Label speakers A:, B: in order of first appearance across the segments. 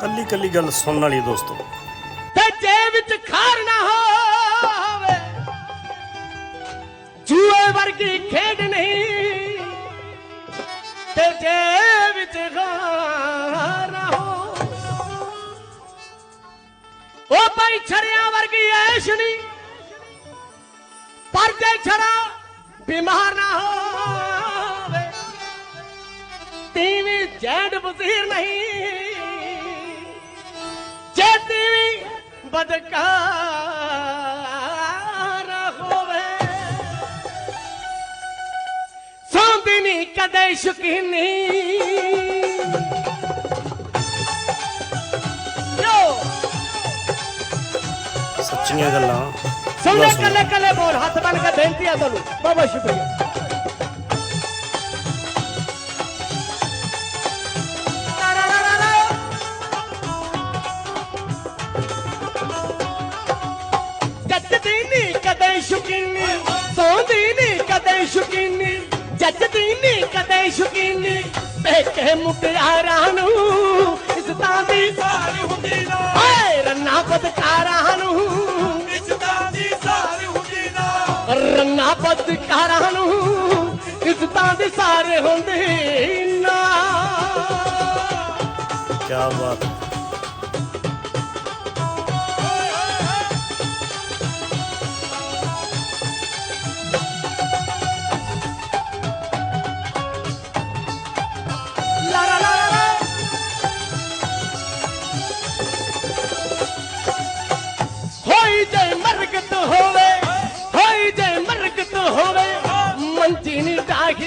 A: ਕੱਲੀ ਕੱਲੀ ਗੱਲ ਸੁਣਨ ਵਾਲੀ ਹੈ ਦੋਸਤੋ।
B: ਤੇ ਜੇ ਵਿੱਚ ਖਾਰ ਨਾ ਹੋਵੇ, ਜੂਏ ਵਰਗੀ ਖੇਡ ਨਹੀਂ, ਤੇ ਜੇ ਵਿੱਚ ਖਾਰ ਨਾ ਹੋ ਉਹ ਭਾਈ ਛੜਿਆਂ ਵਰਗੀ ਐਸ਼ ਨਹੀਂ, ਪਰ ਜੇ ਛੜਾ ਬਿਮਾਰ ਨਾ ਹੋਵੇ, ਤੀਵੀਂ ਜੈਂਡ ਵਜ਼ੀਰ ਨਹੀਂ ਤੀਵੀਂ ਬਦਕਾਰ ਹੋਵੇ। ਸੌਂਦੀ ਨਹੀਂ ਕਦੇ ਸ਼ੁਕੀਨੀ।
A: ਸੱਚੀਆਂ ਗੱਲਾਂ।
B: ਸੁਣੋ। ਕੱਲੇ ਕੱਲੇ ਬੋਲ ਹੱਥ ਬਣ ਕੇ ਬੇਨਤੀ ਆ ਤੁਹਾਨੂੰ। ਬਹੁਤ ਸ਼ੁਕਰੀਆ। ਜੱਜਦੀ ਕਦੇ ਸ਼ੁਕੀਨੀ, ਸੌਂਦੀ ਨੀ ਕਦੇ ਸ਼ੁਕੀਨੀ, ਜੱਜਦੀ ਨੀ ਕਦੇ ਸ਼ੁਕੀਨੀ। ਪੇਕੇ ਮੁਟਿਆਰਾਂ ਨੂੰ ਇਜ਼ਤਾਂ ਦੀ ਸਾਰੀ ਹੁੰਦੀ ਨਾ। ਓਏ ਰੰਨਾ ਬਦਕਾਰਾਂ ਨੂੰ
C: ਇੱਜ਼ਤਾਂ ਦੀ ਸਾਰੀ ਹੁੰਦੀ ਨਾ।
B: ਰੰਨਾ ਬਦਕਾਰਾਂ ਨੂੰ ਇੱਜ਼ਤਾਂ ਦੇ ਸਾਰੇ ਹੁੰਦੇ ਨਾ।
A: ਕੀ ਬਾਤ।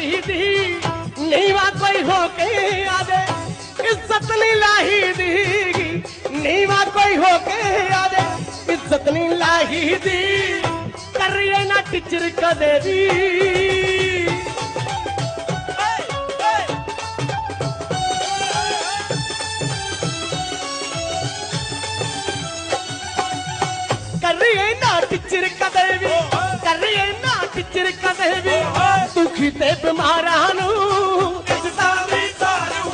B: लाही दी नहीं बात कोई होके आदे इज़्ज़त नहीं लाही दी नहीं बात कोई होके आदे इज़्ज़त नहीं लाही दी करिए
C: ना टिचर कदे दी బ్రహ్మారాను
B: సీతారు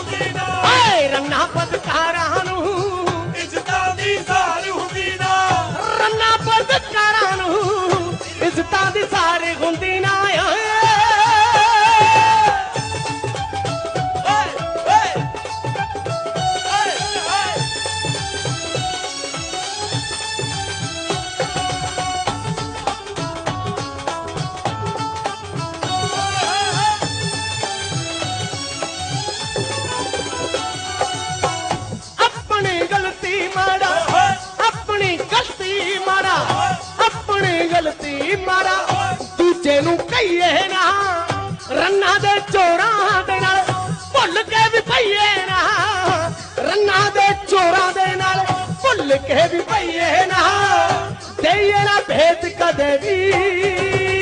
B: ਰੰਨਾ
C: ਦੇ
B: ਚੋਰਾਂ ਦੇ ਨਾਲ ਭੁੱਲ ਕੇ ਵੀ ਪਈਏ ਨਾ। ਰੰਨਾ ਦੇ ਚੋਰਾਂ ਦੇ ਨਾਲ ਭੁੱਲ ਕੇ ਵੀ ਪਈਏ ਨਾ। ਦੇਈਏ ਨਾ ਭੇਦ ਕਦੇ ਵੀ।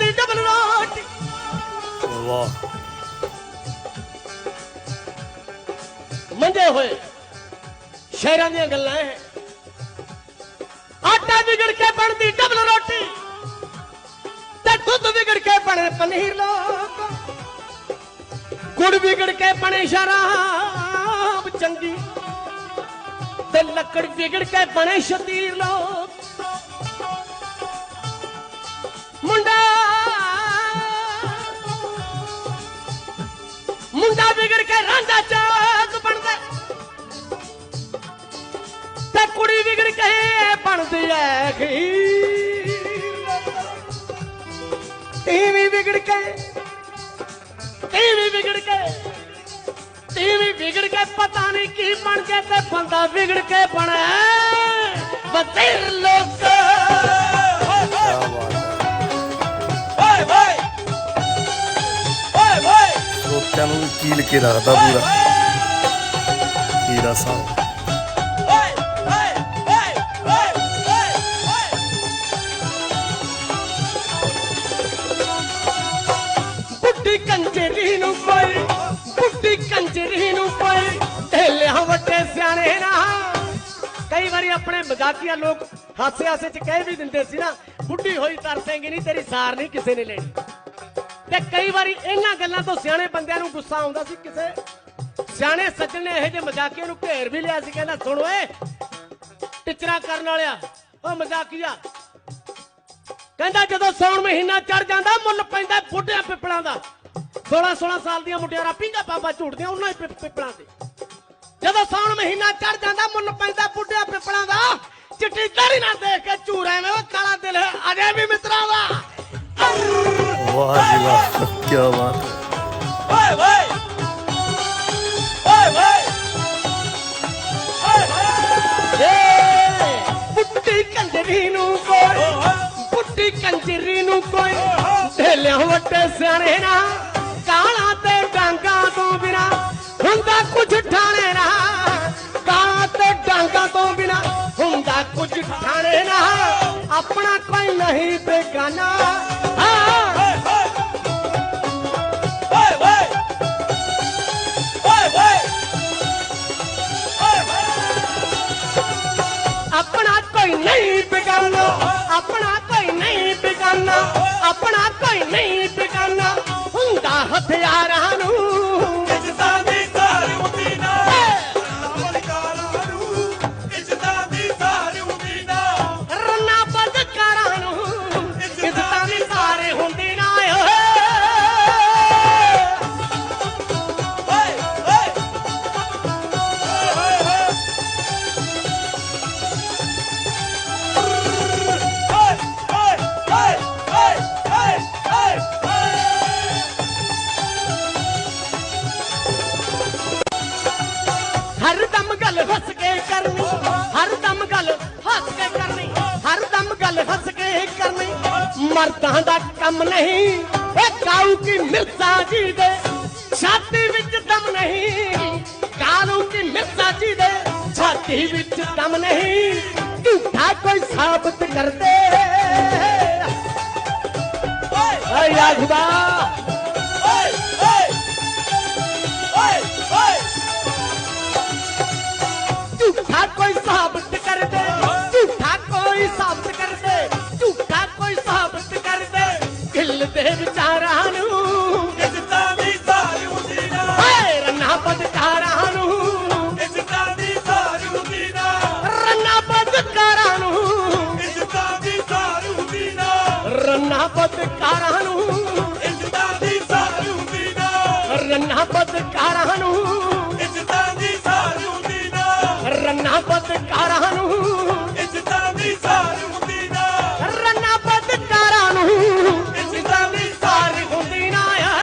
B: ਬਣਦੀ ਡਬਲ ਰੋਟੀ
A: ਵਾਹ।
B: ਮੰਜੇ ਹੋਏ ਸ਼ਹਿਰਾਂ ਦੀਆਂ ਗੱਲਾਂ ਇਹ। ਆਟਾ ਵਿਗੜ ਕੇ ਬਣਦੀ ਡਬਲ ਰੋਟੀ ਤੇ ਦੁੱਧ ਵਿਗੜ ਕੇ ਬਣੇ ਪਨੀਰ ਲੋਕ। ਗੁੜ ਵਿਗੜ ਕੇ ਬਣੇ ਸ਼ਰਾਬ ਚੰਗੀ ਤੇ ਲੱਕੜ ਵਿਗੜ ਕੇ ਬਣੇ ਸ਼ਤੀਰ ਲੋਕ। ਕੇ ਰਾਂਝਾ ਚਾਕ ਬਣਦਾ ਤੇ ਕੁੜੀ ਵਿਗੜ ਕੇ ਬਣਦੀ ਐ ਖੀਰ। ਟੀਵੀ ਵਿਗੜ ਕੇ ਟੀਵੀ ਵਿਗੜ ਕੇ ਟੀਵੀ ਵਿਗੜ ਕੇ ਪਤਾ ਨਹੀਂ ਕੀ ਬਣ ਕੇ ਤੇ ਬੰਦਾ ਵਿਗੜ ਕੇ ਬਣਿਆ। ਬਤੇਰ ਲੋਕ
A: ਸਰੋਤਿਆਂ ਨੂੰ ਕੀਲ ਕੇ ਰੱਖਦਾ ਪੂਰਾ? ਹੀਰਾ ਸਾਹਿਬ
B: ਕੰਜਰੀ ਨੂੰ ਕੋਈ ਬੁੱਢੀ ਕੰਜਰੀ ਨੂੰ ਕੋਈ ਢੇਲਿਆਂ ਵੱਡੇ ਸਿਆਣੇ ਨਾ। ਕਈ ਵਾਰੀ ਆਪਣੇ ਮਜ਼ਾਕੀਆ ਲੋਕ ਹਾਸੇ ਹਾਸੇ ਚ ਕਹਿ ਵੀ ਦਿੰਦੇ ਸੀ ਨਾ, ਬੁੱਢੀ ਹੋਈ ਤਰਸੇਂਗੀ ਨਹੀਂ ਤੇਰੀ ਸਾਰ ਨਹੀਂ ਕਿਸੇ ਨੇ ਲੈਣੀ। ਤੇ ਕਈ ਵਾਰੀ ਇਹਨਾਂ ਗੱਲਾਂ ਤੋਂ ਸਿਆਣੇ ਬੰਦਿਆਂ ਨੂੰ ਗੁੱਸਾ ਆਉਂਦਾ ਸੀ ਕਿਸੇ ਸਿਆਣੇ ਸੱਜਣ ਨੇ ਇਹੋ ਜਿਹੇ ਮਜ਼ਾਕੀਏ ਨੂੰ ਘੇਰ ਵੀ ਲਿਆ ਸੀ, ਕਹਿੰਦਾ, ਸੁਣ ਓਏ, ਟਿਚਰਾ ਕਰਨ ਵਾਲਿਆ, ਉਹ ਮਜ਼ਾਕੀਆ। ਕਹਿੰਦਾ, ਜਦੋਂ ਸੌਣ ਮਹੀਨਾ ਚੜ ਜਾਂਦਾ, ਮੁੱਲ ਪੈਂਦਾ ਬੁੱਢਿਆਂ ਪਿੱਪਲਾਂ ਦਾ। 16 16 ਸਾਲ ਦੀਆਂ ਮੁੰਡਿਆਰਾਂ ਪਿੰਗਾ ਬਾਬਾ ਝੂਟਦੀਆਂ ਉਹਨਾਂ ਹੀ ਪਿੱਪਲਾਂ ਤੇ। ਜਦੋਂ ਸੌਣ ਮਹੀਨਾ ਚੜ ਜਾਂਦਾ, ਮੁੱਲ ਪੈਂਦਾ ਬੁੱਢਿਆਂ ਪਿੱਪਲਾਂ ਦਾ, ਚਿੱਟੀ ਦਾੜੀ ਨਾ ਦੇਖ ਕੇ ਝੂਰੇ ਨੇ ਉਹ ਕਾਲਾ ਦਿਲ ਹੈ, ਅਜੇ ਵੀ ਮਿੱਤਰਾਂ ਦਾ।
A: ਵਾਹ ਜੀ ਵਾਹ ਕੀ ਬਾਤ
C: ਓਏ ਓਏ ਓਏ ਓਏ ਓਏ
B: ਏ ਬੁੱਢੀ ਕੰਜਰੀ ਨੂੰ ਕੋਈ ਬੁੱਢੀ ਕੰਜਰੀ ਨੂੰ ਕੋਈ ਢੇਲਿਆਂ ਵੱਡੇ ਸਿਆਣੇ ਨਾ ਕਾਲਾਂ ਤੇ ਡਾਂਗਾ ਤੋਂ ਬਿਨਾ ਹੁੰਦਾ ਕੁਝ ਠਾਣੇ ਨਾ। ਕਾਲਾਂ ਤੇ ਡਾਂਗਾ ਤੋਂ ਬਿਨਾ ਹੁੰਦਾ ਕੁਝ ਠਾਣੇ ਨਾ। ਆਪਣਾ ਕੋਈ ਨਹੀਂ ਬੇਗਾਨਾ। ਹਾਂ। ਨਹੀਂ ਬਿਗਾਨਾ। ਆਪਣਾ ਕੋਈ ਨਹੀਂ ਬਿਗਾਨਾ। ਆਪਣਾ ਕੋਈ ਨਹੀਂ ਬਿਗਾਨਾ। ਹੁੰਦਾ ਹਥਿਆਰਾਂ ਨੂੰ ਮਰਦਾਂ ਦਾ ਕੰਮ ਨਹੀਂ। ਇਹ ਕਾਊ ਕੀ ਮਿਰਜ਼ਾ ਜੀ ਦੇ? ਛਾਤੀ ਵਿੱਚ ਦਮ ਨਹੀਂ। ਕਾਲੂ ਕੀ ਮਿਰਜ਼ਾ ਜੀ ਦੇ? ਛਾਤੀ ਵਿੱਚ ਦਮ ਨਹੀਂ। ਝੂਠਾ ਕੋਈ ਸਾਬਤ ਕਰਦੇ। ਏ ਯਾ ਬਦਕਾਰਾਂ ਨੂੰ